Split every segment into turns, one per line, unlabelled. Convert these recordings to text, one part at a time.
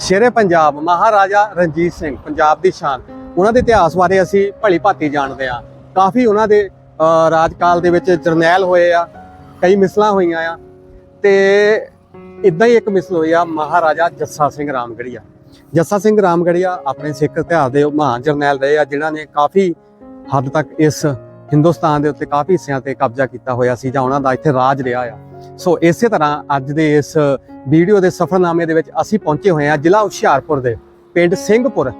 ਸ਼ੇਰੇ ਪੰਜਾਬ ਮਹਾਰਾਜਾ ਰਣਜੀਤ ਸਿੰਘ, ਪੰਜਾਬ ਦੀ ਸ਼ਾਨ। ਉਹਨਾਂ ਦੇ ਇਤਿਹਾਸ ਬਾਰੇ ਅਸੀਂ ਭਲੀ ਭਾਤੀ ਜਾਣਦੇ ਆ ਕਾਫੀ ਉਹਨਾਂ ਦੇ ਰਾਜਕਾਲ ਦੇ ਵਿੱਚ ਜਰਨੈਲ ਹੋਏ ਆ, ਕਈ ਮਿਸਲਾਂ ਹੋਈਆਂ ਆ। ਤੇ ਇਦਾਂ ਹੀ ਇੱਕ ਮਿਸਲ ਹੋਈ ਆ, ਮਹਾਰਾਜਾ ਜੱਸਾ ਸਿੰਘ ਰਾਮਗੜੀਆ। ਜੱਸਾ ਸਿੰਘ ਰਾਮਗੜੀਆ ਆਪਣੇ ਸਿੱਖ ਇਤਿਹਾਸ ਦੇ ਮਹਾਨ ਜਰਨੈਲ ਰਹੇ ਆ, ਜਿਨ੍ਹਾਂ ਨੇ ਕਾਫੀ ਹੱਦ ਤੱਕ ਇਸ ਹਿੰਦੁਸਤਾਨ ਦੇ ਉੱਤੇ ਕਾਫੀ ਹਿੱਸਿਆਂ ਤੇ ਕਬਜ਼ਾ ਕੀਤਾ ਹੋਇਆ ਸੀ ਜਾਂ ਉਹਨਾਂ ਦਾ ਇੱਥੇ ਰਾਜ ਰਿਹਾ ਆ। ਸੋ ਇਸੇ ਤਰ੍ਹਾਂ ਅੱਜ ਦੇ ਇਸ ਵੀਡੀਓ ਦੇ ਸਫਰਨਾਮੇ ਦੇ ਵਿੱਚ ਅਸੀਂ ਪਹੁੰਚੇ ਹੋਏ ਹਾਂ ਜ਼ਿਲ੍ਹਾ ਹੁਸ਼ਿਆਰਪੁਰ ਦੇ ਪਿੰਡ ਸਿੰਘਪੁਰ।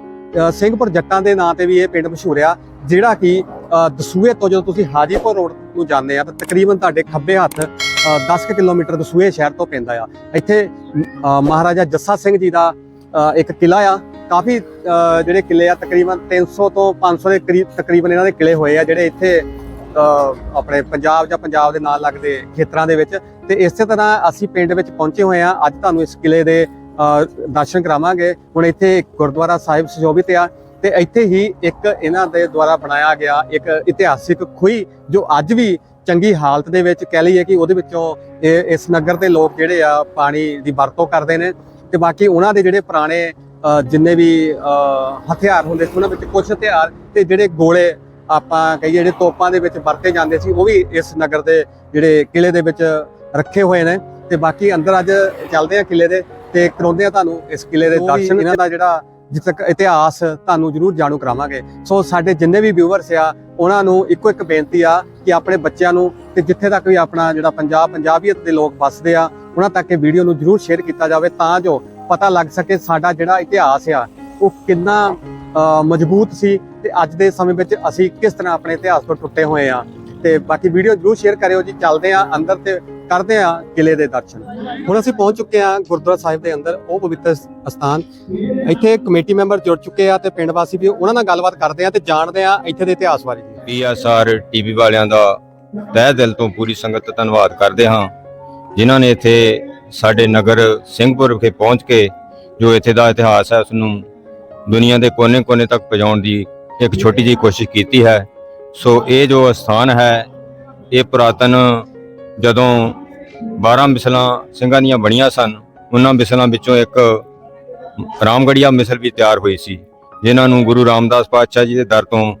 ਸਿੰਘਪੁਰ ਜੱਟਾਂ ਦੇ ਨਾਂ ਤੇ ਵੀ ਇਹ ਪਿੰਡ ਮਸ਼ਹੂਰ ਆ ਜਿਹੜਾ ਕਿ ਅ, ਦਸੂਹੇ ਤੋਂ ਜਦੋਂ ਤੁਸੀਂ ਹਾਜੀਪੁਰ ਰੋਡ ਨੂੰ ਜਾਂਦੇ ਆ ਤਾਂ ਤਕਰੀਬਨ ਤੁਹਾਡੇ ਖੱਬੇ ਹੱਥ ਅ, 10 ਕੁ ਕਿਲੋਮੀਟਰ ਦਸੂਹੇ ਸ਼ਹਿਰ ਤੋਂ ਪੈਂਦਾ ਆ। ਇੱਥੇ ਮਹਾਰਾਜਾ ਜੱਸਾ ਸਿੰਘ ਜੀ ਦਾ ਇੱਕ ਕਿਲਾ ਆ। ਕਾਫੀ ਜਿਹੜੇ ਕਿਲੇ ਆ ਤਕਰੀਬਨ 300 ਤੋਂ 500 ਦੇ ਕਰੀਬ ਤਕਰੀਬਨ ਇਹਨਾਂ ਦੇ ਕਿਲੇ ਹੋਏ ਆ ਜਿਹੜੇ ਇੱਥੇ ਆਪਣੇ ਪੰਜਾਬ ਜਾਂ ਪੰਜਾਬ ਦੇ ਨਾਲ ਲੱਗਦੇ ਖੇਤਰਾਂ ਦੇ ਵਿੱਚ ਤੇ ਇਸੇ ਤਰ੍ਹਾਂ ਅਸੀਂ ਪਿੰਡ ਵਿੱਚ ਪਹੁੰਚੇ ਹੋਏ ਆ ਅੱਜ ਤੁਹਾਨੂੰ ਇਸ ਕਿਲੇ ਦੇ ਦਰਸ਼ਨ ਕਰਾਵਾਂਗੇ। ਹੁਣ ਇੱਥੇ ਗੁਰਦੁਆਰਾ ਸਾਹਿਬ ਸੁਸ਼ੋਭਿਤ ਆ। ਤੇ ਇੱਥੇ ਹੀ ਇੱਕ ਇਹਨਾਂ ਦੇ ਦੁਆਰਾ ਬਣਾਇਆ ਗਿਆ ਇੱਕ ਇਤਿਹਾਸਿਕ ਖੂਹੀ, ਜੋ ਅੱਜ ਵੀ ਚੰਗੀ ਹਾਲਤ ਦੇ ਵਿੱਚ ਕਹਿ ਲਈਏ ਕਿ ਉਹਦੇ ਵਿੱਚੋਂ ਇਹ, ਇਸ ਨਗਰ ਦੇ ਲੋਕ ਜਿਹੜੇ ਆ, ਪਾਣੀ ਦੀ ਵਰਤੋਂ ਕਰਦੇ ਨੇ। ਤੇ ਬਾਕੀ ਉਹਨਾਂ ਦੇ ਜਿਹੜੇ ਪੁਰਾਣੇ ਜਿੰਨੇ ਵੀ ਹਥਿਆਰ ਹੁੰਦੇ ਸੀ, ਉਹਨਾਂ ਵਿੱਚ ਕੁਝ ਹਥਿਆਰ ਤੇ ਜਿਹੜੇ ਗੋਲੇ ਆਪਾਂ ਕਹੀਏ ਜਿਹੜੇ ਤੋਪਾਂ ਦੇ ਵਿੱਚ ਵਰਤੇ ਜਾਂਦੇ ਸੀ, ਉਹ ਵੀ ਇਸ ਨਗਰ ਦੇ ਜਿਹੜੇ ਕਿਲੇ ਦੇ ਵਿੱਚ ਰੱਖੇ ਹੋਏ ਨੇ ਤੇ ਬਾਕੀ ਅੰਦਰ ਅੱਜ ਚੱਲਦੇ ਆ ਕਿਲੇ ਦੇ ਤੇ ਕਰਾਉਂਦੇ ਆ ਤੁਹਾਨੂੰ ਇਸ ਕਿਲੇ ਦੇ ਦਰਸ਼ਨ। ਇਹਨਾਂ ਦਾ ਜਿਹੜਾ ਜਿੱਥੇ ਤੱਕ ਇਤਿਹਾਸ ਤੁਹਾਨੂੰ ਜ਼ਰੂਰ ਜਾਣੂ ਕਰਾਵਾਂਗੇ। ਸੋ ਸਾਡੇ ਜਿੰਨੇ ਵੀ ਵਿਊਵਰਸ ਆ ਉਹਨਾਂ ਨੂੰ ਇੱਕੋ ਇੱਕ ਬੇਨਤੀ ਆ ਕਿ ਆਪਣੇ ਬੱਚਿਆਂ ਨੂੰ ਤੇ ਜਿੱਥੇ ਤੱਕ ਵੀ ਆਪਣਾ ਜਿਹੜਾ ਪੰਜਾਬ ਪੰਜਾਬੀਅਤ ਦੇ ਲੋਕ ਵੱਸਦੇ ਆ ਉਹਨਾਂ ਤੱਕ ਇਹ ਵੀਡੀਓ ਨੂੰ ਜ਼ਰੂਰ ਸ਼ੇਅਰ ਕੀਤਾ ਜਾਵੇ ਤਾਂ ਜੋ ਪਤਾ ਲੱਗ ਸਕੇ ਸਾਡਾ ਜਿਹੜਾ ਇਤਿਹਾਸ ਆ ਉਹ ਕਿੰਨਾ ਮਜ਼ਬੂਤ ਸੀ ਤੇ ਅੱਜ ਦੇ ਸਮੇਂ ਵਿੱਚ ਅਸੀਂ ਕਿਸ ਤਰ੍ਹਾਂ ਆਪਣੇ ਇਤਿਹਾਸ ਤੋਂ ਟੁੱਟੇ ਹੋਏ ਆ। ਤੇ ਬਾਕੀ ਵੀਡੀਓ ਜਰੂਰ ਸ਼ੇਅਰ ਕਰਿਓ ਜੀ ਚੱਲਦੇ ਆ ਅੰਦਰ ਤੇ ਕਰਦੇ ਆ ਕਿਲੇ ਦੇ ਦਰਸ਼ਨ। ਹੁਣ ਅਸੀਂ ਪਹੁੰਚ ਚੁੱਕੇ ਆ ਗੁਰਦੁਆਰਾ ਸਾਹਿਬ ਦੇ ਅੰਦਰ, ਉਹ ਪਵਿੱਤਰ ਸਥਾਨ ਇੱਥੇ ਕਮੇਟੀ ਮੈਂਬਰ ਜੁੜ ਚੁੱਕੇ ਆ ਤੇ ਪਿੰਡ ਵਾਸੀ ਵੀ ਉਹਨਾਂ ਨਾਲ ਗੱਲਬਾਤ ਕਰਦੇ ਆ ਤੇ ਜਾਣਦੇ ਆ ਇੱਥੇ ਦੇ ਇਤਿਹਾਸ ਬਾਰੇ
ਪੀਐਸਆਰ ਟੀਵੀ ਵਾਲਿਆਂ ਦਾ ਤਹਿ ਦਿਲ ਤੋਂ ਪੂਰੀ ਸੰਗਤ ਧੰਨਵਾਦ ਕਰਦੇ ਹਾਂ, ਜਿਨ੍ਹਾਂ ਨੇ ਇੱਥੇ ਸਾਡੇ ਨਗਰ ਸਿੰਘਪੁਰ ਵਿਖੇ ਪਹੁੰਚ ਕੇ ਜੋ ਇੱਥੇ ਦਾ ਇਤਿਹਾਸ ਹੈ ਉਸ ਨੂੰ ਦੁਨੀਆ ਦੇ ਕੋਨੇ-ਕੋਨੇ ਤੱਕ ਪਹੁੰਚਾਉਣ ਦੀ ਇੱਕ ਛੋਟੀ ਜਿਹੀ ਕੋਸ਼ਿਸ਼ ਕੀਤੀ ਹੈ। ਸੋ ਇਹ ਜੋ ਸਥਾਨ ਹੈ, ਇਹ ਪੁਰਾਤਨ ਜਦੋਂ 12 ਮਿਸਲਾਂ ਸਿੰਘਾਂ ਦੀਆਂ ਬਣੀਆਂ ਸਨ। ਉਹਨਾਂ ਮਿਸਲਾਂ ਵਿੱਚੋਂ ਇੱਕ ਰਾਮਗੜੀਆ ਮਿਸਲ ਵੀ ਤਿਆਰ ਹੋਈ ਸੀ, ਜਿਨ੍ਹਾਂ ਨੂੰ ਗੁਰੂ ਰਾਮਦਾਸ ਪਾਤਸ਼ਾਹ ਜੀ ਦੇ ਦਰ ਤੋਂ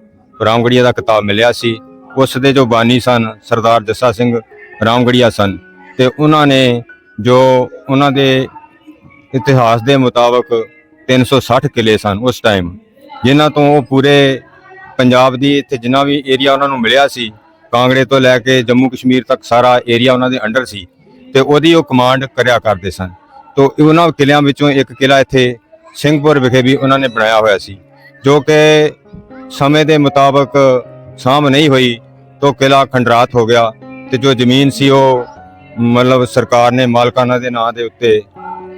ਰਾਮਗੜੀਆ ਦਾ ਕਿਤਾਬ ਮਿਲਿਆ ਸੀ। ਉਸ ਦੇ ਜੋ ਬਾਨੀ ਸਨ, ਸਰਦਾਰ ਜੱਸਾ ਸਿੰਘ ਰਾਮਗੜੀਆ ਸਨ। ਤੇ ਉਹਨਾਂ ਨੇ ਜੋ ਉਹਨਾਂ ਦੇ ਇਤਿਹਾਸ ਦੇ ਮੁਤਾਬਕ 360 ਕਿਲੇ ਸਨ ਉਸ ਟਾਈਮ ਜਿਨ੍ਹਾਂ ਤੋਂ ਉਹ ਪੂਰੇ ਪੰਜਾਬ ਦੀ, ਇੱਥੇ ਜਿੰਨਾ ਵੀ ਏਰੀਆ ਉਹਨਾਂ ਨੂੰ ਮਿਲਿਆ ਸੀ ਕਾਂਗੜੇ ਤੋਂ ਲੈ ਕੇ ਜੰਮੂ ਕਸ਼ਮੀਰ ਤੱਕ ਸਾਰਾ ਏਰੀਆ ਉਹਨਾਂ ਦੇ ਅੰਡਰ ਸੀ ਤੇ ਉਹਦੀ ਉਹ ਕਮਾਂਡ ਕਰਿਆ ਕਰਦੇ ਸਨ। ਤੋਂ ਉਹਨਾਂ ਕਿਲਿਆਂ ਵਿੱਚੋਂ ਇੱਕ ਕਿਲਾ ਇੱਥੇ ਸਿੰਘਪੁਰ ਵਿਖੇ ਵੀ ਉਹਨਾਂ ਨੇ ਬਣਾਇਆ ਹੋਇਆ ਸੀ, ਜੋ ਕਿ ਸਮੇਂ ਦੇ ਮੁਤਾਬਕ ਸਾਂਭ ਨਹੀਂ ਹੋਈ, ਤੋਂ ਕਿਲਾ ਖੰਡਰਾਤ ਹੋ ਗਿਆ ਤੇ ਜੋ ਜ਼ਮੀਨ ਸੀ ਉਹ ਮਤਲਬ ਸਰਕਾਰ ਨੇ ਮਾਲਕਾਨਾ ਦੇ ਨਾਂ ਦੇ ਉੱਤੇ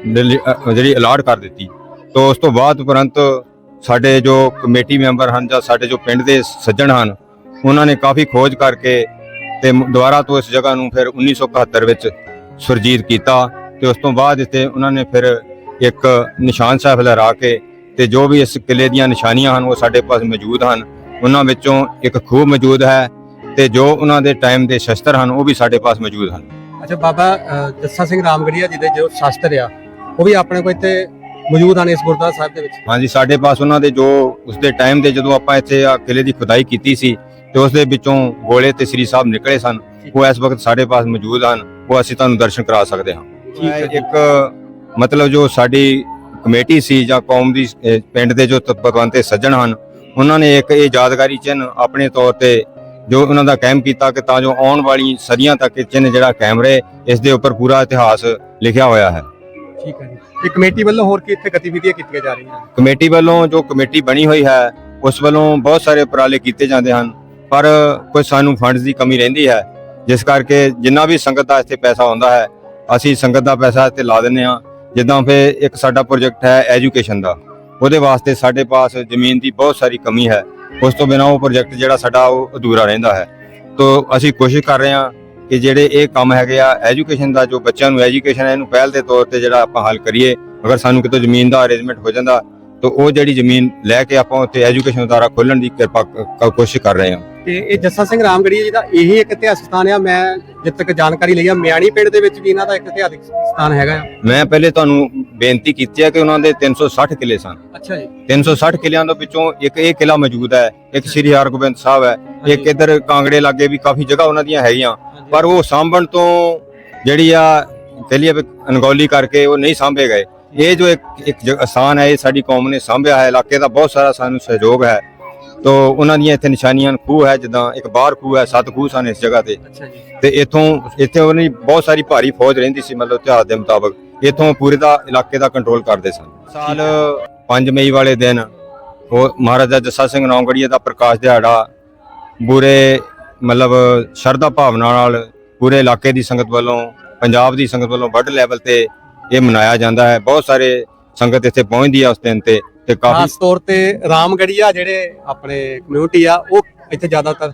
ਦਿੱਲੀ- ਜਿਹੜੀ ਅਲਾਟ ਕਰ ਦਿੱਤੀ। ਤੋਂ ਉਸ ਤੋਂ ਬਾਅਦ ਉਪਰੰਤ ਸਾਡੇ ਜੋ ਕਮੇਟੀ ਮੈਂਬਰ ਹਨ ਜਾਂ ਸਾਡੇ ਜੋ ਪਿੰਡ ਦੇ ਸੱਜਣ ਹਨ ਉਹਨਾਂ ਨੇ ਕਾਫੀ ਖੋਜ ਕਰਕੇ ਤੇ ਦੁਬਾਰਾ ਤੋਂ ਇਸ ਜਗ੍ਹਾ ਨੂੰ ਫਿਰ 1971 ਵਿੱਚ ਸੁਰਜੀਤ ਕੀਤਾ ਤੇ ਉਸ ਤੋਂ ਬਾਅਦ ਇੱਥੇ ਉਹਨਾਂ ਨੇ ਫਿਰ ਇੱਕ ਨਿਸ਼ਾਨ ਸਾਹਿਬ ਲਹਿਰਾ ਕੇ ਤੇ ਜੋ ਵੀ ਇਸ ਕਿਲੇ ਦੀਆਂ ਨਿਸ਼ਾਨੀਆਂ ਹਨ ਉਹ ਸਾਡੇ ਪਾਸ ਮੌਜੂਦ ਹਨ ਉਹਨਾਂ ਵਿੱਚੋਂ ਇੱਕ ਖੂਹ ਮੌਜੂਦ ਹੈ ਤੇ ਜੋ ਉਹਨਾਂ ਦੇ ਟਾਈਮ ਦੇ ਸ਼ਸਤਰ ਹਨ ਉਹ ਵੀ ਸਾਡੇ ਪਾਸ ਮੌਜੂਦ ਹਨ।
ਅੱਛਾ ਬਾਬਾ ਜੱਸਾ ਸਿੰਘ ਰਾਮਗੜੀਆ ਜੀ ਦੇ ਜੋ ਸ਼ਾਸਤਰ ਆ ਉਹ ਵੀ ਆਪਣੇ ਕੋਲ ਇੱਥੇ ਮੌਜੂਦ ਹਨ ਇਸ ਗੁਰਦੁਆਰਾ ਸਾਹਿਬ ਦੇ ਵਿੱਚ?
ਹਾਂਜੀ ਸਾਡੇ ਪਾਸ ਉਹਨਾਂ ਦੇ ਜੋ ਉਸ ਦੇ ਟਾਈਮ ਦੇ ਜਦੋਂ ਆਪਾਂ ਇੱਥੇ ਆ ਕਿਲੇ ਦੀ ਖੁਦਾਈ ਕੀਤੀ ਸੀ ਤੇ ਉਸ ਦੇ ਵਿੱਚੋਂ ਗੋਲੇ ਤੇ ਸ੍ਰੀ ਸਾਹਿਬ ਨਿਕਲੇ ਸਨ। ਉਹ ਇਸ ਵਕਤ ਸਾਡੇ ਪਾਸ ਮੌਜੂਦ ਹਨ। ਉਹ ਅਸੀਂ ਤੁਹਾਨੂੰ ਦਰਸ਼ਨ ਕਰਾ ਸਕਦੇ ਹਾਂ। ਇੱਕ ਮਤਲਬ ਜੋ ਸਾਡੀ ਕਮੇਟੀ ਸੀ ਜਾਂ ਕੌਮ ਦੀ ਪਿੰਡ ਦੇ ਜੋ ਪਤਵੰਤੇ ਸੱਜਣ ਹਨ ਉਹਨਾਂ ਨੇ ਇੱਕ ਇਹ ਯਾਦਗਾਰੀ ਚਿੰਨ੍ਹ ਆਪਣੇ ਤੌਰ ਤੇ ਜੋ ਉਹਨਾਂ ਦਾ ਕਾਇਮ ਕੀਤਾ ਕਿ ਤਾਂ ਜੋ ਆਉਣ ਵਾਲੀ ਸਦੀਆਂ ਤੱਕ ਇਹ ਚਿੰਨ੍ਹ ਜਿਹੜਾ ਕਾਇਮ ਰਹੇ ਇਸ ਦੇ ਉੱਪਰ ਪੂਰਾ ਇਤਿਹਾਸ ਲਿਖਿਆ ਹੋਇਆ ਹੈ।
ਠੀਕ ਹੈ ਜੀ। ਤੇ ਕਮੇਟੀ ਵੱਲੋਂ ਹੋਰ ਕੀ ਇੱਥੇ ਗਤੀਵਿਧੀਆਂ ਕੀਤੀਆਂ ਜਾ ਰਹੀਆਂ?
ਕਮੇਟੀ ਵੱਲੋਂ ਜੋ ਕਮੇਟੀ ਬਣੀ ਹੋਈ ਹੈ ਉਸ ਵੱਲੋਂ ਬਹੁਤ ਸਾਰੇ ਉਪਰਾਲੇ ਕੀਤੇ ਜਾਂਦੇ ਹਨ। ਪਰ ਕੋਈ ਸਾਨੂੰ ਫੰਡਸ ਦੀ ਕਮੀ ਰਹਿੰਦੀ ਹੈ, ਜਿਸ ਕਰਕੇ ਜਿੰਨਾ ਵੀ ਸੰਗਤ ਦਾ ਇੱਥੇ ਪੈਸਾ ਆਉਂਦਾ ਹੈ, ਅਸੀਂ ਸੰਗਤ ਦਾ ਪੈਸਾ ਇੱਥੇ ਲਾ ਦਿੰਦੇ ਹਾਂ, ਜਿੱਦਾਂ ਫਿਰ ਇੱਕ ਸਾਡਾ ਪ੍ਰੋਜੈਕਟ ਹੈ ਐਜੂਕੇਸ਼ਨ ਦਾ। ਉਹਦੇ ਵਾਸਤੇ ਸਾਡੇ ਪਾਸ ਜ਼ਮੀਨ ਦੀ ਬਹੁਤ ਸਾਰੀ ਕਮੀ ਹੈ। ਉਸ ਤੋਂ ਬਿਨਾਂ ਉਹ ਪ੍ਰੋਜੈਕਟ ਜਿਹੜਾ ਸਾਡਾ ਉਹ ਅਧੂਰਾ ਰਹਿੰਦਾ ਹੈ। ਤੋਂ ਅਸੀਂ ਕੋਸ਼ਿਸ਼ ਕਰ ਰਹੇ ਹਾਂ ਕਿ ਜਿਹੜੇ ਇਹ ਕੰਮ ਹੈਗੇ ਆ ਐਜੂਕੇਸ਼ਨ ਦਾ ਜੋ ਬੱਚਿਆਂ ਨੂੰ ਐਜੂਕੇਸ਼ਨ ਹੈ, ਇਹਨੂੰ ਪਹਿਲ ਦੇ ਤੌਰ ਤੇ ਜਿਹੜਾ ਆਪਾਂ ਹੱਲ ਕਰੀਏ, ਅਗਰ ਸਾਨੂੰ ਕਿਤੋਂ ਜ਼ਮੀਨ ਦਾ ਅਰੇਂਜਮੈਂਟ ਹੋ ਜਾਂਦਾ, ਤਾਂ ਉਹ ਜਿਹੜੀ ਜ਼ਮੀਨ ਲੈ ਕੇ ਆਪਾਂ ਉੱਥੇ ਐਜੂਕੇਸ਼ਨ ਅਦਾਰਾ ਖੋਲਣ ਦੀ ਕਿਰਪਾ ਕੋਸ਼ਿਸ਼ ਕਰ ਰਹੇ ਹਾਂ।
ਤੇ ਇਹ ਜੱਸਾ ਸਿੰਘ ਰਾਮਗੜੀਆ ਜੀ ਦਾ ਇਹੀ ਇੱਕ ਇਤਿਹਾਸਕ ਸਥਾਨ ਆ। ਮੈਂ ਜਿੱਥੇ ਤੱਕ ਜਾਣਕਾਰੀ ਲਈ ਆ। ਮਿਆਣੀ ਪਿੰਡ ਦੇ ਵਿੱਚ ਵੀ ਇਹਨਾਂ ਦਾ ਇੱਕ ਇਤਿਹਾਸਕ ਸਥਾਨ ਹੈਗਾ ਆ।
ਮੈਂ ਪਹਿਲੇ ਤੁਹਾਨੂੰ ਬੇਨਤੀ ਕੀਤੀ ਹੈ ਕਿ ਉਹਨਾਂ ਦੇ 360 ਕਿਲੇ ਸਨ।
ਅੱਛਾ ਜੀ।
360 ਕਿਲਿਆਂ ਦੇ ਵਿੱਚੋਂ ਇੱਕ ਇਹ ਕਿਲਾ ਮੌਜੂਦ ਹੈ। ਇੱਕ ਸ੍ਰੀ ਹਰਗੋਬਿੰਦ ਸਾਹਿਬ ਹੈ। ਇੱਕ ਇਧਰ ਕਾਂਗੜੇ ਲਾਗੇ ਵੀ ਕਾਫੀ ਜਗ੍ਹਾ ਉਹਨਾਂ ਦੀਆਂ ਹੈਗੀਆਂ। ਪਰ ਉਹ ਸਾਂਭਣ ਤੋਂ ਜਿਹੜੀ ਆ ਕਹ ਲਈਏ ਵੀ ਅਣਗੌਲੀ ਕਰਕੇ ਉਹ ਨਹੀਂ ਸਾਂਭੇ ਗਏ। ਇਹ ਜੋ ਇੱਕ ਇੱਕ ਸਥਾਨ ਹੈ ਇਹ ਸਾਡੀ ਕੌਮ ਨੇ ਸਾਂਭਿਆ ਹੈ। ਇਲਾਕੇ ਦਾ ਬਹੁਤ ਸਾਰਾ ਸਾਨੂੰ ਸਹਿਯੋਗ ਹੈ। ਤੋ ਉਹਨਾਂ ਦੀਆਂ ਇੱਥੇ ਨਿਸ਼ਾਨੀਆਂ ਖੂਹ ਹੈ ਜਿੱਦਾਂ ਇੱਕ ਬਾਹਰ ਖੂਹ ਹੈ ਸੱਤ ਖੂਹ ਸਨ ਇਸ ਜਗ੍ਹਾ ਤੇ।
ਅੱਛਾ ਜੀ।
ਤੇ ਇਥੋਂ ਇੱਥੇ ਉਹਨਾਂ ਦੀ ਬਹੁਤ ਸਾਰੀ ਭਾਰੀ ਫੌਜ ਰਹਿੰਦੀ ਸੀ ਮਤਲਬ ਇਤਿਹਾਸ ਦੇ ਮੁਤਾਬਕ। ਇਥੋਂ ਪੂਰੇ ਦਾ ਇਲਾਕੇ ਦਾ ਕੰਟਰੋਲ ਕਰਦੇ ਸਨ। ਸਾਲ 5 ਮਈ ਵਾਲੇ ਦਿਨ ਉਹ ਮਹਾਰਾਜਾ ਜੱਸਾ ਸਿੰਘ ਨੌਂਗੜੀਆ ਦਾ ਪ੍ਰਕਾਸ਼ ਦਿਹਾੜਾ ਪੂਰੇ ਮਤਲਬ ਸ਼ਰਧਾ ਭਾਵਨਾ ਨਾਲ ਪੂਰੇ ਇਲਾਕੇ ਦੀ ਸੰਗਤ ਵੱਲੋਂ ਪੰਜਾਬ ਦੀ ਸੰਗਤ ਵੱਲੋਂ ਵੱਡ ਲੈਵਲ ਤੇ ਇਹ ਮਨਾਇਆ ਜਾਂਦਾ ਹੈ। ਬਹੁਤ ਸਾਰੇ ਸੰਗਤ ਇੱਥੇ ਪਹੁੰਚਦੀ ਆ ਉਸ ਦਿਨ ਤੇ। ਤੇ ਕਾਫੀ
ਖਾਸ ਤੌਰ ਤੇ ਰਾਮਗੜੀਆ ਜਿਹੜੇ ਆਪਣੇ ਕਮਿਊਨਿਟੀ ਆ ਉਹ ਇੱਥੇ ਜ਼ਿਆਦਾਤਰ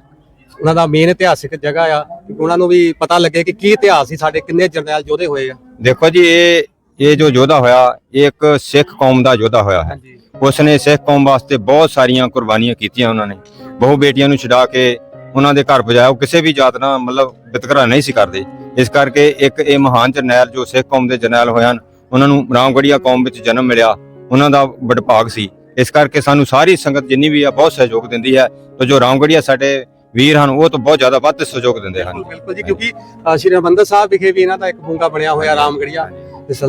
ਉਹਨਾਂ ਦਾ ਮੇਨ ਇਤਿਹਾਸਿਕ ਜਗ੍ਹਾ ਆ। ਕਿ ਉਹਨਾਂ ਨੂੰ ਵੀ ਪਤਾ ਲੱਗੇ ਕਿ ਕੀ ਇਤਿਹਾਸ ਸੀ ਸਾਡੇ ਕਿੰਨੇ ਜਰਨੈਲ ਯੋਧੇ ਹੋਏ ਆ।
ਦੇਖੋ ਜੀ ਇਹ ਇਹ ਜੋ ਯੋਧਾ ਹੋਇਆ ਇਹ ਇੱਕ ਸਿੱਖ ਕੌਮ ਦਾ ਯੋਧਾ ਹੋਇਆ ਹੈ।
ਹਾਂਜੀ।
ਉਸਨੇ ਸਿੱਖ ਕੌਮ ਵਾਸਤੇ ਬਹੁਤ ਸਾਰੀਆਂ ਕੁਰਬਾਨੀਆਂ ਕੀਤੀਆਂ ਉਹਨਾਂ ਨੇ। ਬਹੁ ਬੇਟੀਆਂ ਨੂੰ ਛਡਾ ਕੇ ਉਹਨਾਂ ਦੇ ਘਰ ਪਜਾਇਆ। ਉਹ ਕਿਸੇ ਵੀ ਜਾਤ ਨਾਲ ਮਤਲਬ ਵਿਤਕਰਾ ਨਹੀਂ ਸੀ ਕਰਦੇ। ਇਸ ਕਰਕੇ ਇੱਕ ਇਹ ਮਹਾਨ ਜਰਨੈਲ ਜੋ ਸਿੱਖ ਕੌਮ ਦੇ ਜਰਨੈਲ ਹੋਏ ਹਨ ਉਹਨਾਂ ਨੂੰ ਰਾਮਗੜੀਆ ਕੌਮ ਵਿੱਚ ਜਨਮ ਮਿਲਿਆ। ਉਹਨਾਂ ਦਾ ਵਡਭਾਗ ਸੀ। ਇਸ ਕਰਕੇ ਸਾਨੂੰ ਸਾਰੀ ਸੰਗਤ ਜਿੰਨੀ ਵੀ ਆ ਬਹੁਤ ਸਹਿਯੋਗ ਦਿੰਦੀ ਹੈ। ਤੇ ਜੋ ਰਾਮਗੜੀਆ ਸਾਡੇ ਵੀਰ ਹਨ ਉਹ ਤਾਂ ਬਹੁਤ ਜ਼ਿਆਦਾ ਵੱਧ ਸਹਿਯੋਗ ਦਿੰਦੇ ਹਨ।
ਬਿਲਕੁਲ ਜੀ ਕਿਉਂਕਿ ਸ਼੍ਰੀ ਹਰਿਮੰਦਰ ਸਾਹਿਬ ਵਿਖੇ ਵੀ ਇਹਨਾਂ ਦਾ ਇੱਕ ਬੁੰਗਾ ਬਣਿਆ ਹੋਇਆ ਰਾਮਗੜੀਆ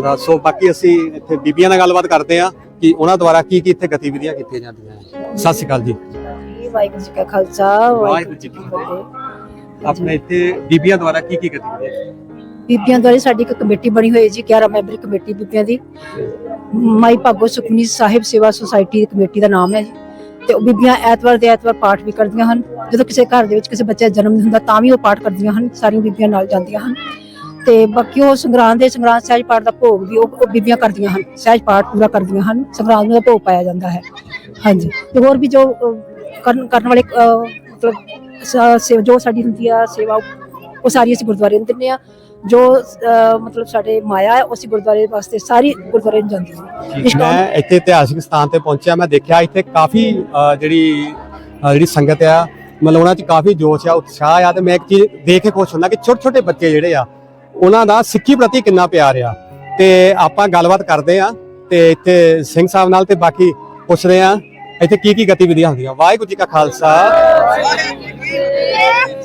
ਦਾ ਸੋ ਬਾਕੀ ਅਸੀਂ ਇੱਥੇ ਬੀਬੀਆਂ ਨਾਲ ਗੱਲਬਾਤ ਕਰਦੇ ਆ ਕਿ ਉਹਨਾਂ ਦੁਆਰਾ ਕੀ ਕੀ ਇੱਥੇ ਗਤੀਵਿਧੀਆਂ ਕੀਤੀਆਂ ਜਾਂਦੀਆਂ ਸਤਿ ਸ਼੍ਰੀ ਅਕਾਲ ਜੀ।
ਜੀ, ਵਾਹਿਗੁਰੂ ਜੀ ਕਾ ਖਾਲਸਾ
ਵਾਹਿਗੁਰੂ ਜੀ ਕੀ
ਫਤਿਹ।
ਆਪਣੇ ਇੱਥੇ ਬੀਬੀਆਂ ਦੁਆਰਾ ਕੀ ਕੀ ਗਤੀਵਿਧੀਆਂ
ਬੀਬੀਆਂ ਦੁਆਰਾ ਸਾਡੀ ਇੱਕ ਕਮੇਟੀ ਬਣੀ ਹੋਈ ਹੈ ਜੀ 11 ਮੈਂਬਰੀ ਕਮੇਟੀ ਬੀਬੀਆਂ ਦੀ। ਮਾਈ ਭਾਗੋ ਸੁਖਮਨੀ ਸਾਹਿਬ ਸੇਵਾ ਸੁਸਾਇਟੀ ਦੀ ਕਮੇਟੀ ਦਾ ਨਾਮ ਹੈ ਜੀ। ਤੇ ਉਹ ਬੀਬੀਆਂ ਐਤਵਾਰ ਦੇ ਐਤਵਾਰ ਪਾਠ ਵੀ ਕਰਦੀਆਂ ਹਨ। ਜਦੋਂ ਕਿਸੇ ਘਰ ਦੇ ਵਿੱਚ ਕਿਸੇ ਬੱਚੇ ਦਾ ਜਨਮ ਹੁੰਦਾ, ਤਾਂ ਵੀ ਉਹ ਪਾਠ ਕਰਦੀਆਂ ਹਨ, ਸਾਰੀਆਂ ਬੀਬੀਆਂ ਨਾਲ ਜਾਂਦੀਆਂ ਹਨ। ਤੇ ਬਾਕੀ ਉਹ ਸੰਗਰਾਂਦ ਦੇ, ਸੰਗਰਾਂਦ ਸਹਿਜ ਪਾਠ ਦਾ ਭੋਗ ਵੀ ਉਹ ਉਹ ਬੀਬੀਆਂ ਕਰਦੀਆਂ ਹਨ। ਸਹਿਜ ਪਾਠ ਪੂਰਾ ਕਰਦੀਆਂ ਹਨ, ਸੰਗਰਾਂਦ ਨੂੰ ਦਾ ਭੋਗ ਪਾਇਆ ਜਾਂਦਾ ਹੈ। ਹਾਂਜੀ। ਤੇ ਹੋਰ ਵੀ ਜੋ ਕਰਨ ਕਰਨ ਵਾਲੇ ਮਤਲਬ ਜੋ ਸਾਡੀ ਹੁੰਦੀ ਆ ਸੇਵਾ, ਉਹ ਸਾਰੀ ਅਸੀਂ ਗੁਰਦੁਆਰੇ ਨੂੰ ਦਿੰਦੇ ਆ ਜੋ ਮਤਲਬ ਸਾਡੇ ਮਾਇਆ ਹੈ ਉਹ ਅਸੀਂ ਗੁਰਦੁਆਰੇ ਵਾਸਤੇ ਸਾਰੀ ਗੁਰਦੁਆਰੇ ਨੂੰ ਜਾਂਦੀ ਹੈ।
ਮੈਂ ਇੱਥੇ ਇਤਿਹਾਸਿਕ ਸਥਾਨ ਤੇ ਪਹੁੰਚਿਆ ਮੈਂ ਦੇਖਿਆ ਇੱਥੇ ਕਾਫੀ ਜਿਹੜੀ ਜਿਹੜੀ ਸੰਗਤ ਆ ਮਤਲਬ ਉਹਨਾਂ 'ਚ ਕਾਫੀ ਜੋਸ਼ ਆ ਉਤਸ਼ਾਹ ਆ ਤੇ ਮੈਂ ਇੱਕ ਚੀਜ਼ ਦੇਖ ਕੇ ਖੁਸ਼ ਹੁੰਦਾ ਕਿ ਛੋਟੇ ਛੋਟੇ ਬੱਚੇ ਜਿਹੜੇ ਆ ਉਹਨਾਂ ਦਾ ਸਿੱਖੀ ਪ੍ਰਤੀ ਕਿੰਨਾ ਪਿਆਰ ਆ। ਤੇ ਆਪਾਂ ਗੱਲਬਾਤ ਕਰਦੇ ਆ ਤੇ ਇੱਥੇ ਸਿੰਘ ਸਾਹਿਬ ਨਾਲ ਤੇ ਬਾਕੀ ਪੁੱਛਦੇ ਆ ਇੱਥੇ ਕੀ ਕੀ ਗਤੀਵਿਧੀਆਂ ਹੁੰਦੀਆਂ? ਵਾਹਿਗੁਰੂ ਜੀ ਕਾ ਖਾਲਸਾ।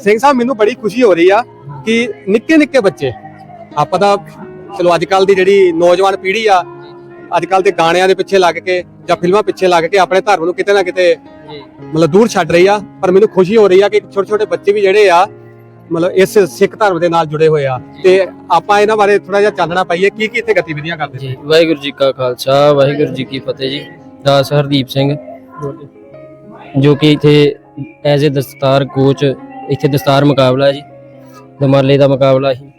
ਸਿੰਘ ਸਾਹਿਬ ਮੈਨੂੰ ਬੜੀ ਖੁਸ਼ੀ ਹੋ ਰਹੀ ਆ ਕਿ ਨਿੱਕੇ ਨਿੱਕੇ ਬੱਚੇ ਆਪਾਂ ਤਾਂ ਚਲੋ ਅੱਜ ਕੱਲ ਦੀ ਜਿਹੜੀ ਨੌਜਵਾਨ ਪੀੜ੍ਹੀ ਆ ਅੱਜ ਕੱਲ ਦੇ ਗਾਣਿਆਂ ਦੇ ਪਿੱਛੇ ਲੱਗ ਕੇ ਜਾਂ ਫਿਲਮਾਂ ਪਿੱਛੇ ਲੱਗ ਕੇ ਆਪਣੇ ਧਰਮ ਨੂੰ ਕਿਤੇ ਨਾ ਕਿਤੇ ਮਤਲਬ ਦੂਰ ਛੱਡ ਰਹੀ ਆ ਪਰ ਮੈਨੂੰ ਖੁਸ਼ੀ ਹੋ ਰਹੀ ਆ ਕਿ ਛੋਟੇ ਛੋਟੇ ਬੱਚੇ ਵੀ ਜਿਹੜੇ ਆ ਮਤਲਬ ਇਸ ਸਿੱਖ ਧਰਮ ਦੇ ਨਾਲ ਜੁੜੇ ਹੋਏ ਆ। ਤੇ ਆਪਾਂ ਇਹਨਾਂ ਬਾਰੇ ਥੋੜਾ ਜਿਹਾ ਚਾਨਣਾ ਪਾਈਏ ਕੀ ਕੀ ਇੱਥੇ ਗਤੀਵਿਧੀਆਂ ਕਰਦੇ
ਜੀ ਵਾਹਿਗੁਰੂ ਜੀ ਕਾ ਖਾਲਸਾ ਵਾਹਿਗੁਰੂ ਜੀ ਕੀ ਫਤਿਹ ਜੀ। ਦਾਸ ਹਰਦੀਪ ਸਿੰਘ ਜੋ ਕਿ ਇੱਥੇ ਐਜ਼ ਅ ਦਸਤਾਰ ਕੋਚ ਇੱਥੇ ਦਸਤਾਰ ਮੁਕਾਬਲਾ ਹੈ ਜੀ। ਦਮਾਲੇ ਦਾ ਮੁਕਾਬਲਾ ਸੀ।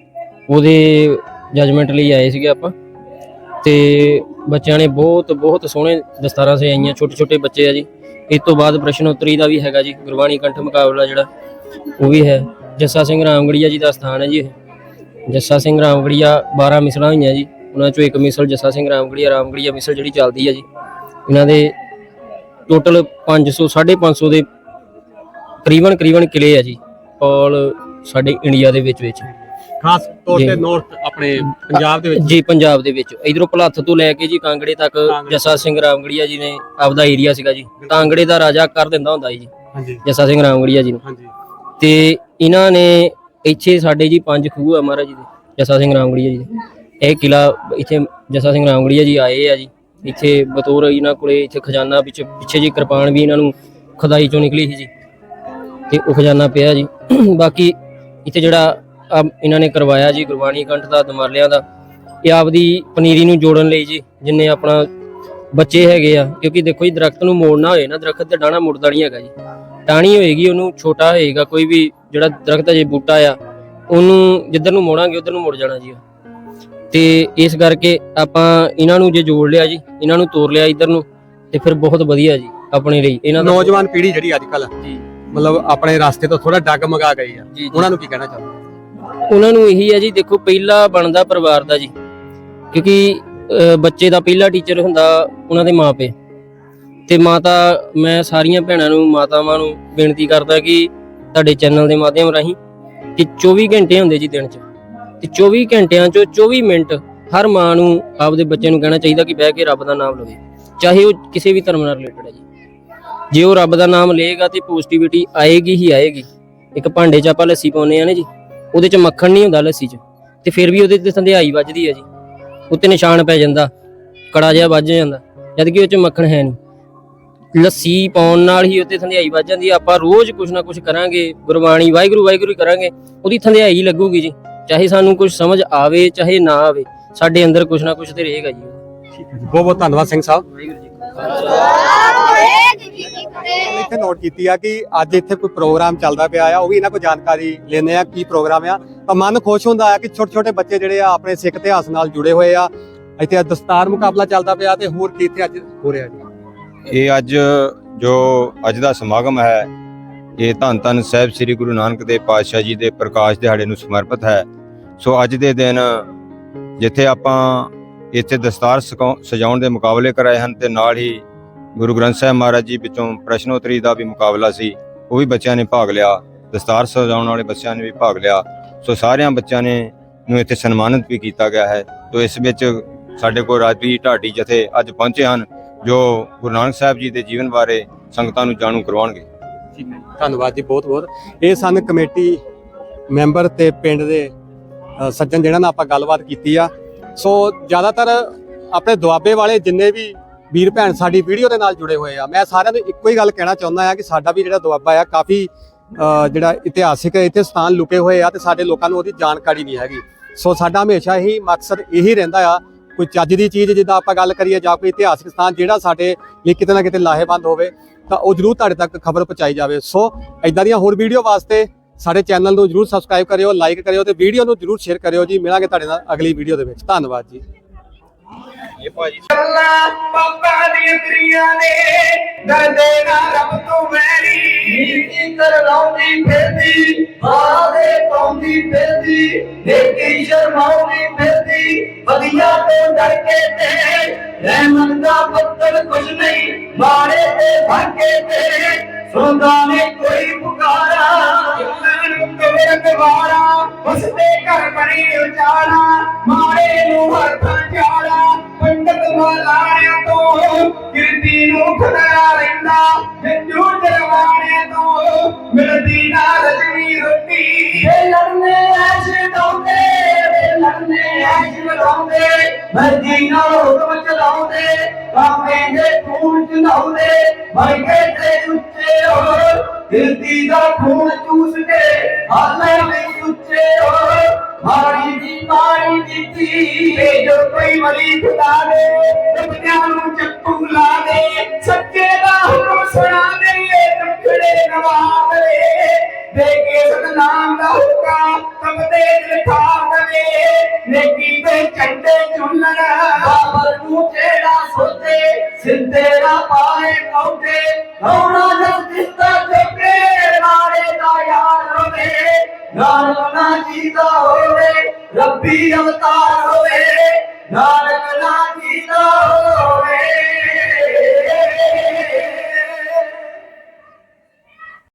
ਉਹਦੇ ਜਜਮੈਂਟ ਲਈ ਆਏ ਸੀਗੇ ਆਪਾਂ। ਤੇ ਬੱਚਿਆਂ ਨੇ ਬਹੁਤ ਬਹੁਤ ਸੋਹਣੇ ਦਸਤਾਰਾਂ ਸੇ ਛੋਟੇ ਛੋਟੇ ਬੱਚੇ ਆ ਜੀ। ਇਸ ਤੋਂ ਬਾਅਦ ਪ੍ਰਸ਼ਨ ਉੱਤਰੀ ਦਾ ਵੀ ਹੈਗਾ ਜੀ, ਗੁਰਬਾਣੀ ਕੰਠ ਮੁਕਾਬਲਾ ਜਿਹੜਾ, ਉਹ ਵੀ ਹੈ। ਜੱਸਾ ਸਿੰਘ ਰਾਮਗੜੀਆ ਜੀ ਦਾ ਸਥਾਨ ਹੈ ਜੀ ਜੱਸਾ ਸਿੰਘ ਰਾਮਗੜੀਆ 12 ਮਿਸਲਾਂ ਹੋਈਆਂ ਜੀ। ਉਹਨਾਂ ਚੋਂ ਇੱਕ ਮਿਸਲ ਜੱਸਾ ਸਿੰਘ ਰਾਮਗੜੀਆ ਰਾਮਗੜੀਆ ਮਿਸਲ ਜਿਹੜੀ ਚੱਲਦੀ ਹੈ ਜੀ। ਇਹਨਾਂ ਦੇ ਟੋਟਲ 500 550 ਦੇ ਕਰੀਬਨ ਕਰੀਬਨ ਕਿਲੇ ਆ ਜੀ। ਆਲ ਸਾਡੇ ਇੰਡੀਆ ਦੇ ਵਿੱਚ ਵਿੱਚ।
ਖਾਸ ਤੌਰ ਤੇ। ਨਾਰਥ ਆਪਣੇ ਪੰਜਾਬ ਦੇ ਵਿੱਚ?
ਜੀ ਪੰਜਾਬ ਦੇ ਵਿੱਚ। ਇਧਰੋਂ ਭਲੱਥ ਤੋਂ ਲੈ ਕੇ ਜੀ ਕਾਂਗੜੇ ਤੱਕ। ਜੱਸਾ ਸਿੰਘ ਰਾਮਗੜੀਆ ਜੀ ਨੇ ਆਪਦਾ ਏਰੀਆ ਸੀਗਾ ਜੀ। ਕਾਂਗੜੇ ਦਾ ਰਾਜਾ ਕਰ ਦਿੰਦਾ ਹੁੰਦਾ ਜੀ।
ਹਾਂਜੀ।
ਜੱਸਾ ਸਿੰਘ ਰਾਮਗੜੀਆ ਜੀ ਨੂੰ।
ਹਾਂਜੀ।
ਤੇ ਇਹਨਾਂ ਨੇ ਇੱਥੇ ਸਾਡੇ ਜੀ ਪੰਜ ਖੂਹ ਆ ਮਹਾਰਾਜ ਜੀ ਦੇ ਜੱਸਾ ਸਿੰਘ ਰਾਮਗੜੀਆ ਜੀ ਦੇ। ਇਹ ਕਿਲਾ ਇੱਥੇ ਜੱਸਾ ਸਿੰਘ ਰਾਮਗੜੀਆ ਜੀ ਆਏ ਆ ਜੀ। ਇੱਥੇ ਬਤੌਰ ਇਹਨਾਂ ਕੋਲੇ ਇੱਥੇ ਖਜ਼ਾਨਾ ਵਿੱਚ ਪਿੱਛੇ ਜੀ ਕਿਰਪਾਨ ਵੀ ਇਹਨਾਂ ਨੂੰ ਖੁਦਾਈ ਚੋਂ ਨਿਕਲੀ ਸੀ ਜੀ। ਤੇ ਉਹ ਖਜ਼ਾਨਾ ਪਿਆ ਜੀ। ਬਾਕੀ ਇੱਥੇ ਜਿਹੜਾ ਇਹਨਾਂ ਨੇ ਕਰਵਾਇਆ ਜੀ ਗੁਰਬਾਣੀ ਕੰਠ ਦਾ ਦਮਾਲਿਆਂ ਦਾ ਇਹ ਆਪਦੀ ਪਨੀਰੀ ਨੂੰ ਜੋੜਨ ਲਈ ਜੀ ਜਿੰਨੇ ਆਪਣਾ ਬੱਚੇ ਹੈਗੇ ਆ ਕਿਉਂਕਿ ਦੇਖੋ ਜੀ ਦਰਖਤ ਨੂੰ ਮੋੜਨਾ ਹੋਏ ਨਾ ਦਰਖਤ ਤੇ ਡਾਣਾ ਮੁੜਦਾ ਨਹੀਂ ਹੈਗਾ ਜੀ। ਟਾਣੀ ਹੋਏਗੀ ਉਹਨੂੰ ਛੋਟਾ ਹੋਏਗਾ ਕੋਈ ਵੀ ਜਿਹੜਾ ਦਰਖਤ ਅਜੇ ਬੂਟਾ ਆ ਉਹਨੂੰ ਜਿੱਧਰ ਨੂੰ ਮੋੜਾਂਗੇ ਉਧਰ ਨੂੰ ਮੁੜ ਜਾਣਾ ਜੀ। ਤੇ ਇਸ ਕਰਕੇ ਆਪਾਂ ਇਹਨਾਂ ਨੂੰ ਜੇ ਜੋੜ ਲਿਆ ਜੀ ਇਹਨਾਂ ਨੂੰ ਤੋੜ ਲਿਆ ਇੱਧਰ ਨੂੰ ਤੇ ਫਿਰ ਬਹੁਤ ਵਧੀਆ ਜੀ ਆਪਣੇ ਲਈ। ਇਹਨਾਂ ਦਾ
ਨੌਜਵਾਨ ਪੀੜ੍ਹੀ ਜਿਹੜੀ ਅੱਜ ਕੱਲ
ਜੀ।
ਮਤਲਬ ਆਪਣੇ ਰਸਤੇ ਤੋਂ ਥੋੜਾ ਡੱਗ ਮਗਾ ਗਈ ਆ।
ਜੀ ਜੀ।
ਉਹਨਾਂ ਨੂੰ ਕੀ ਕਹਿਣਾ ਚਾਹੁੰਦੇ
ਉਹਨਾਂ ਨੂੰ ਇਹੀ ਹੈ ਜੀ ਦੇਖੋ ਪਹਿਲਾ ਬਣਦਾ ਪਰਿਵਾਰ ਦਾ ਜੀ। ਕਿਉਂਕਿ ਅਹ, ਬੱਚੇ ਦਾ ਪਹਿਲਾ ਟੀਚਰ ਹੁੰਦਾ ਉਹਨਾਂ ਦੇ ਮਾਪੇ ਤੇ ਮਾਤਾ ਮੈਂ ਸਾਰੀਆਂ ਭੈਣਾਂ ਨੂੰ ਮਾਤਾਵਾਂ ਨੂੰ ਬੇਨਤੀ ਕਰਦਾ ਕਿ ਤੁਹਾਡੇ ਚੈਨਲ ਦੇ ਮਾਧਿਅਮ ਰਾਹੀਂ ਕਿ 24 ਘੰਟੇ ਹੁੰਦੇ ਜੀ ਦਿਨ 'ਚ। ਤੇ 24 ਘੰਟਿਆਂ 'ਚੋਂ 24 ਮਿੰਟ ਹਰ ਮਾਂ ਨੂੰ ਆਪਦੇ ਬੱਚੇ ਨੂੰ ਕਹਿਣਾ ਚਾਹੀਦਾ ਕਿ ਬਹਿ ਕੇ ਰੱਬ ਦਾ ਨਾਮ ਲਵੇ। ਚਾਹੇ ਉਹ ਕਿਸੇ ਵੀ ਧਰਮ ਨਾਲ ਰਿਲੇਟਡ ਹੈ ਜੀ। ਜੇ ਉਹ ਰੱਬ ਦਾ ਨਾਮ ਲਏਗਾ ਤੇ ਪੋਜ਼ਿਟਿਵਿਟੀ ਆਏਗੀ ਹੀ ਆਏਗੀ। ਇੱਕ ਭਾਂਡੇ 'ਚ ਆਪਾਂ ਲੱਸੀ ਪਾਉਨੇ ਆ ਨਾ ਜੀ ਉਹਦੇ 'ਚ ਮੱਖਣ ਨਹੀਂ ਹੁੰਦਾ ਲੱਸੀ 'ਚ ਤੇ ਫਿਰ ਵੀ ਉਹਦੇ ਤੇ ਸੰਧਿਆਈ ਵੱਜਦੀ ਹੈ ਜੀ। ਉੱਤੇ ਨਿਸ਼ਾਨ ਪੈ ਜਾਂਦਾ ਕੜਾ ਜਿਹਾ ਵੱਜ ਜਾਂਦਾ ਜਦ ਕਿ ਉਹ 'ਚ ਮੱਖਣ ਹੈ ਨਹੀਂ। ਲੱਸੀ ਪਾਉਣ ਨਾਲ ਹੀ ਉੱਤੇ ਥੰਧਿਆਈ ਵੱਜ ਜਾਂਦੀ ਹੈ ਆਪਾਂ ਰੋਜ਼ ਕੁਝ ਨਾ ਕੁਝ ਕਰਾਂਗੇ ਗੁਰਬਾਣੀ ਵਾਹਿਗੁਰੂ ਵਾਹਿਗੁਰੂ ਕਰਾਂਗੇ ਉਹਦੀ ਥੰਧਿਆਈ ਲੱਗੂਗੀ ਜੀ। ਚਾਹੇ ਸਾਨੂੰ ਕੁਝ ਸਮਝ ਆਵੇ ਚਾਹੇ ਨਾ ਆਵੇ ਸਾਡੇ ਅੰਦਰ ਕੁਝ ਨਾ ਕੁਝ ਤੇ ਰਹੇਗਾ ਜੀ।
ਬਹੁਤ ਬਹੁਤ ਧੰਨਵਾਦ ਸਿੰਘ ਸਾਹਿਬ।
ਵਾਹਿਗੁਰੂ ਜੀ
ਇੱਥੇ ਨੋਟ ਕੀਤੀ ਆ ਕਿ ਅੱਜ ਇੱਥੇ ਕੋਈ ਪ੍ਰੋਗਰਾਮ ਚੱਲਦਾ ਪਿਆ ਆ, ਉਹ ਵੀ ਇਹਨਾਂ ਕੋਲ ਜਾਣਕਾਰੀ ਲੈਣੇ ਆ ਕੀ ਪ੍ਰੋਗਰਾਮ ਆ। ਤਾਂ ਮਨ ਖੁਸ਼ ਹੁੰਦਾ ਆ ਕਿ ਛੋਟੇ ਛੋਟੇ ਬੱਚੇ ਜਿਹੜੇ ਆ ਆਪਣੇ ਸਿੱਖ ਇਤਿਹਾਸ ਨਾਲ ਜੁੜੇ ਹੋਏ ਆ। ਇੱਥੇ ਦਸਤਾਰ ਮੁਕਾਬਲਾ ਚੱਲਦਾ ਪਿਆ ਤੇ ਹੋਰ ਕੀ ਇੱਥੇ ਅੱਜ ਹੋ ਰਿਹਾ ਜੀ?
ਇਹ ਅੱਜ ਜੋ ਅੱਜ ਦਾ ਸਮਾਗਮ ਹੈ, ਇਹ ਧੰਨ ਧੰਨ ਸਾਹਿਬ ਸ੍ਰੀ ਗੁਰੂ ਨਾਨਕ ਦੇਵ ਪਾਤਸ਼ਾਹ ਜੀ ਦੇ ਪ੍ਰਕਾਸ਼ ਦਿਹਾੜੇ ਨੂੰ ਸਮਰਪਿਤ ਹੈ। ਸੋ ਅੱਜ ਦੇ ਦਿਨ ਜਿੱਥੇ ਆਪਾਂ ਇੱਥੇ ਦਸਤਾਰ ਸਕਾ- ਸਜਾਉਣ ਦੇ ਮੁਕਾਬਲੇ ਕਰਾਏ ਹਨ ਤੇ ਨਾਲ ਹੀ ਗੁਰੂ ਗ੍ਰੰਥ ਸਾਹਿਬ ਮਹਾਰਾਜ ਜੀ ਵਿੱਚੋਂ ਪ੍ਰਸ਼ਨੋਤਰੀ ਦਾ ਵੀ ਮੁਕਾਬਲਾ ਸੀ, ਉਹ ਵੀ ਬੱਚਿਆਂ ਨੇ ਭਾਗ ਲਿਆ, ਦਸਤਾਰ ਸਜਾਉਣ ਵਾਲੇ ਬੱਚਿਆਂ ਨੇ ਵੀ ਭਾਗ ਲਿਆ, ਸੋ ਸਾਰਿਆਂ ਬੱਚਿਆਂ ਨੇ ਨੂੰ ਇੱਥੇ ਸਨਮਾਨਿਤ ਵੀ ਕੀਤਾ ਗਿਆ ਹੈ। ਤੋ ਇਸ ਵਿੱਚ ਸਾਡੇ ਕੋਲ ਰਾਜਵੀਰ ਢਾਡੀ ਜਥੇ ਅੱਜ ਪਹੁੰਚੇ ਹਨ, ਜੋ ਗੁਰੂ ਨਾਨਕ ਸਾਹਿਬ ਜੀ ਦੇ ਜੀਵਨ ਬਾਰੇ ਸੰਗਤਾਂ ਨੂੰ ਜਾਣੂ ਕਰਵਾਉਣਗੇ।
ਧੰਨਵਾਦ ਜੀ ਬਹੁਤ ਬਹੁਤ ਇਹ ਸਨ ਕਮੇਟੀ ਮੈਂਬਰ ਤੇ ਪਿੰਡ ਦੇ ਸੱਜਣ ਜਿਹਨਾਂ ਨਾਲ ਆਪਾਂ ਗੱਲਬਾਤ ਕੀਤੀ ਆ। ਸੋ ਜ਼ਿਆਦਾਤਰ ਆਪਣੇ ਦੁਆਬੇ ਵਾਲੇ ਜਿੰਨੇ ਵੀ ਵੀਰ ਭੈਣ ਸਾਡੀ ਵੀਡੀਓ ਦੇ ਨਾਲ ਜੁੜੇ ਹੋਏ ਆ। ਮੈਂ ਸਾਰਿਆਂ ਨੂੰ ਇੱਕੋ ਹੀ ਗੱਲ ਕਹਿਣਾ ਚਾਹੁੰਦਾ ਆ ਕਿ ਸਾਡਾ ਵੀ ਜਿਹੜਾ ਦੁਆਬਾ ਆ, ਕਾਫੀ ਜਿਹੜਾ ਇਤਿਹਾਸਿਕ ਇੱਥੇ ਸਥਾਨ ਲੁਕੇ ਹੋਏ ਆ ਤੇ ਸਾਡੇ ਲੋਕਾਂ ਨੂੰ ਉਹਦੀ ਜਾਣਕਾਰੀ ਨਹੀਂ ਹੈਗੀ। ਸੋ ਸਾਡਾ ਹਮੇਸ਼ਾ ਹੀ ਮਕਸਦ ਇਹੀ ਰਹਿੰਦਾ ਆ, ਕੋਈ ਚੱਜ ਦੀ ਚੀਜ਼ ਜਿੱਦਾਂ ਆਪਾਂ ਗੱਲ ਕਰੀਏ ਜਾਂ ਕੋਈ ਇਤਿਹਾਸਿਕ ਸਥਾਨ ਜਿਹੜਾ ਸਾਡੇ ਲਈ ਕਿਤੇ ਨਾ ਕਿਤੇ ਲਾਹੇਵੰਦ ਹੋਵੇ, ਤਾਂ ਉਹ ਜਰੂਰ ਤੁਹਾਡੇ ਤੱਕ ਖਬਰ ਪਹੁੰਚਾਈ ਜਾਵੇ। ਸੋ ਇਦਾਂ ਦੀਆਂ ਹੋਰ ਵੀਡੀਓ ਵਾਸਤੇ ਸਾਡੇ ਚੈਨਲ ਨੂੰ ਜਰੂਰ ਸਬਸਕ੍ਰਾਈਬ ਕਰਿਓ ਲਾਈਕ ਕਰਿਓ ਤੇ ਵੀਡੀਓ ਨੂੰ ਜਰੂਰ ਸ਼ੇਅਰ ਕਰਿਓ ਜੀ। ਮਿਲਾਂਗੇ ਤੁਹਾਡੇ ਨਾਲ ਅਗਲੀ ਵੀਡੀਓ ਦੇ ਵਿੱਚ। ਧੰਨਵਾਦ ਜੀ।
ਇਹ ਭਾਜੀ।
ਅੱਲਾ ਪਾਪਾ ਦੀਆਂ ਤਰੀਆਂ ਨੇ, ਦਰਦੇ ਨਾ ਰੱਬ ਤੋਂ ਵੈਰੀ ਕੀ ਕਰ ਲਾਉਂਦੀ ਫਿਰਦੀ ਬਾਦੇ ਪਾਉਂਦੀ ਫਿਰਦੀ ਦੇਖੀ ਸ਼ਰਮਾਉਂਦੀ ਫਿਰਦੀ। ਵਧੀਆ ਤੋਂ ਡਰ ਕੇ ਤੇ ਰਹਿਮਨ ਦਾ ਪੱਤਰ ਕੁਛ ਨਹੀਂ ਮਾਰੇ ਤੇ ਭਾਗੇ ਤੇ ਸੁਣਦਾ ਨੇ ਤੇਰੇ ਦਵਾਰਾ, ਉਸ ਦੇ ਘਰ ਬਣੀ ਉਜਾੜਾ ਮਾਰੇ ਨੂੰ ਹੱਥ ਚਾੜਾ ਪੰਡਤ ਮਲਾਣਿਆਂ ਤੋਂ ਕਿਰਤੀ ਨੂੰ ਖੜਾ ਰਹਿੰਦਾ ਜੰਜੂ ਦਰਵਾਣਿਆਂ ਤੋਂ ਮਿਲਦੀ ਨਾ ਰਜਨੀ ਰੋਟੀ। ਇਹ ਲੜਨੇ ਐਸ਼ ਡਾਉਂਦੇ ਇਹ ਲੜਨੇ ਐਸ਼ ਲੜਾਉਂਦੇ ਮਰਜ਼ੀ ਨਾਲ ਹੁਕਮ ਚਲਾਉਂਦੇ ਕਾਮੇ ਦੇ ਖੂਨ ਚ ਨਹਾਉਂਦੇ ਮਰਕੇ ਤੇ ਉੱਚੇ ਹੋ। ਦਿਲਦੀ ਦਾ ਖੂਨ ਚੂਸ ਕੇ ਹਾਲੇ ਵੀ ਉੱਚੇ ਹੋ। ਮਾਰੀ ਦੀ ਮਾਰੀ ਦਿੱਤੀ ਤੇ ਜੋ ਕੋਈ ਵਲੀ ਖੁਦਾ ਦੇ ਦੁਨੀਆਂ ਨੂੰ ਚੱਕੂ ਲਾ ਦੇ। ਸੱਚੇ ਦਾ ਹੁਕਮ ਸੁਣਾ ਦੇ ਦੁਖੜੇ ਨਵਾ ਦੇ। ਦੇ ਕੇ ਸਤਨਾਮ ਦਾ ਹੁਕਮ ਤਮ ਦੇ ਲਿਖਾ ਦਵੇ ਨੇਕੀ ਤੇ ਝੰਡੇ ਝੁੱਲਣ ਬਾਬਰ ਨੂੰ ਜਿਹੜਾ ਸੋਤੇ ਸਿੰਦੇ ਨਾ ਪਾਏ ਕੌਡੇ ਕੌਣਾ ਜਸ ਜਿਸਦਾ ਚੋਕੇ ਮਾਰੇ ਦਾ ਯਾਰ ਹੋਵੇ ਨਾਨਕ ਨਾ ਜੀਦਾ ਹੋਵੇ, ਰੱਬੀ ਅਵਤਾਰ ਹੋਵੇ, ਨਾਨਕ ਨਾ ਜੀਦਾ ਹੋਵੇ।